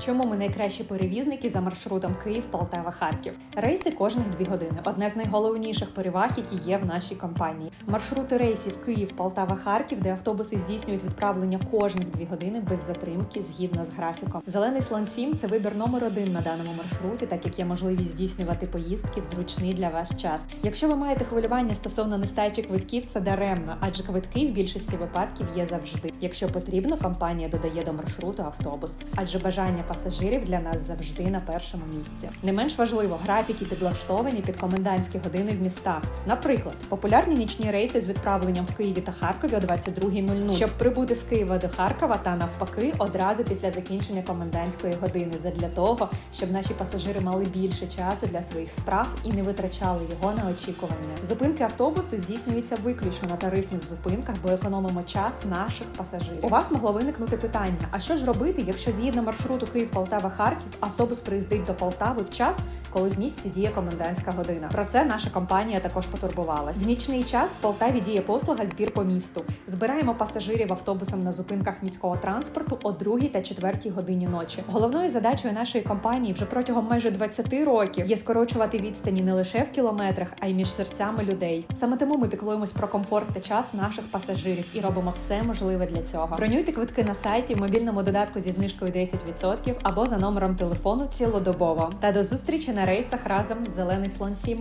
Чому ми найкращі перевізники за маршрутом Київ, Полтава, Харків? Рейси кожних дві години одне з найголовніших переваг, які є в нашій компанії. Маршрути рейсів Київ, Полтава, Харків, де автобуси здійснюють відправлення кожних дві години без затримки згідно з графіком. Зелений слон 7 – це вибір номер один на даному маршруті, так як є можливість здійснювати поїздки в зручний для вас час. Якщо ви маєте хвилювання стосовно нестачі квитків, це даремно, адже квитки в більшості випадків є завжди. Якщо потрібно, компанія додає до маршруту автобус, адже бажання пасажирів для нас завжди на першому місці. Не менш важливо, графіки підлаштовані під комендантські години в містах. Наприклад, популярні нічні рейси з відправленням в Києві та Харкові о 22.00, щоб прибути з Києва до Харкова та навпаки одразу після закінчення комендантської години, задля того, щоб наші пасажири мали більше часу для своїх справ і не витрачали його на очікування. Зупинки автобусу здійснюються виключно на тарифних зупинках, бо економимо час наших пасажирів. У вас могло виникнути питання: а що ж робити, якщо згідно маршруту Київ, Полтава, Харків автобус приїздить до Полтави в час, коли в місті діє комендантська година? Про це наша компанія також потурбувалась. В нічний час в Полтаві діє послуга збір по місту. Збираємо пасажирів автобусом на зупинках міського транспорту о 2 та 4 годині ночі. Головною задачею нашої компанії вже протягом майже 20 років є скорочувати відстані не лише в кілометрах, а й між серцями людей. Саме тому ми піклуємось про комфорт та час наших пасажирів і робимо все можливе для цього. Бронюйте квитки на сайті в мобільному додатку зі знижкою 10% або за номером телефону цілодобово. Та до зустрічі на рейсах разом з зелений слон 7.